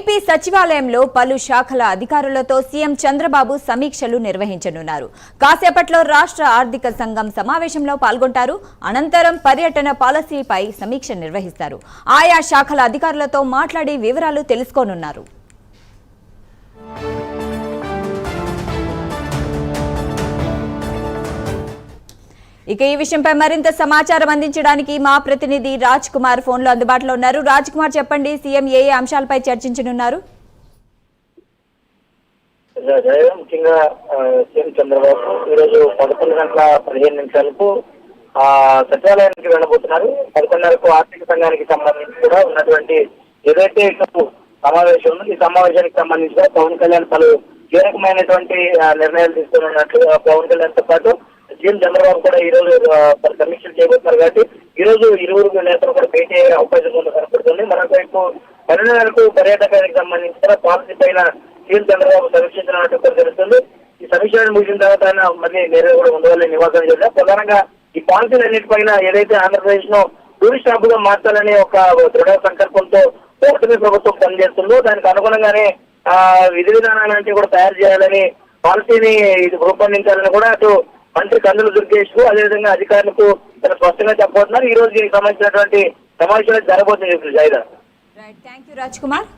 AP సచివాలయంలో పలు శాఖల అధికారులతో సీఎం చంద్రబాబు సమీక్షలు నిర్వహించనున్నారు. కాసేపట్లో రాష్ట్ర ఆర్థిక సంఘం సమావేశంలో పాల్గొంటారు. అనంతరం పర్యటన పాలసీపై సమీక్ష నిర్వహిస్తారు. ఆయా శాఖల అధికారులతో మాట్లాడి వివరాలు తెలుసుకోనున్నారు. ఇక ఈ విషయంపై మరింత సమాచారం అందించడానికి మా ప్రతినిధి రాజ్ కుమార్ ఫోన్లో అందుబాటులో ఉన్నారు. రాజ్ కుమార్ చెప్పండి. సీఎం ఏ ఏ అంశాలపై చర్చించనున్నారు? ముఖ్యంగా సీఎం చంద్రబాబు ఈరోజు పదకొండు గంటల పదిహేను నిమిషాలకు ఆ సచివాలయానికి వెళ్ళబోతున్నారు. పదకొండున్నరకు ఆర్థిక సంఘానికి సంబంధించి కూడా ఉన్నటువంటి ఏదైతే ఇప్పుడు సమావేశం ఉందో ఈ సమావేశానికి సంబంధించి పవన్ కళ్యాణ్ పలు కీలకమైనటువంటి నిర్ణయాలు తీసుకున్నట్లు ఆ, పవన్ కళ్యాణ్తో పాటు సీఎం చంద్రబాబు కూడా ఈ రోజు సమీక్షలు చేయబోతున్నారు కాబట్టి ఈ రోజు ఇరువురు నేతలు కూడా భేటీ అయ్యే అవకాశం కూడా కనపడుతుంది. మరొక వైపు పర్యాటకానికి సంబంధించిన పాలసీ పైన సీఎం చంద్రబాబు సమీక్షించినట్టు కూడా తెలుస్తుంది. ఈ సమీక్షలను ముగిసిన తర్వాత ఆయన మళ్ళీ నేరే కూడా ఉండవాలని నివాసం చేశారు. ప్రధానంగా ఈ పాలసీలు అన్నిటిపైన ఏదైతే ఆంధ్రప్రదేశ్ను టూరిస్ట్ హబ్గా మార్చాలనే ఒక దృఢ సంకల్పంతో కూటమి ప్రభుత్వం పనిచేస్తుందో దానికి అనుగుణంగానే ఆ విధి విధానాలన్నింటినీ కూడా తయారు చేయాలని పాలసీని ఇది రూపొందించాలని కూడా అటు మంత్రి కందుల దుర్గేష్కు అదేవిధంగా అధికారులకు స్పష్టంగా చెప్పబోతున్నారు. ఈ రోజు దీనికి సంబంధించినటువంటి సమావేశాలు జరగబోతుంది జాయిదా థ్యాంక్ యూ రాజ్ కుమార్